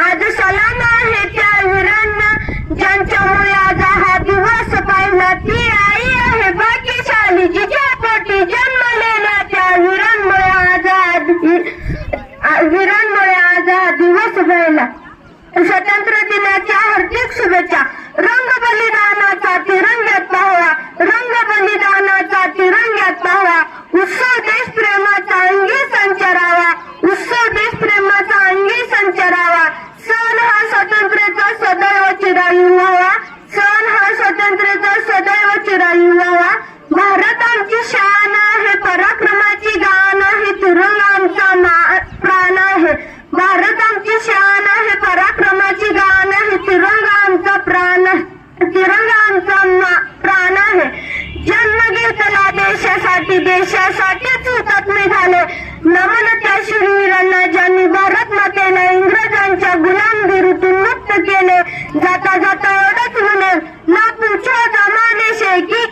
आज सलाम आहे त्या वीरांना ज्यांच्यामुळे आज हा दिवस पाहिला. ती आई आहे बाकी जिच्या पोटी जन्मलेल्या त्या वीरांमुळे आज वीरां ती देशासाठीच हुतात्मे झाले नमन त्या शूरवीरांना ज्यांनी भारत मातेला इंग्रजांच्या गुलामगिरीतून मुक्त केले. जाता जाता एवढंच म्हणेल ना पूछो जमाने से की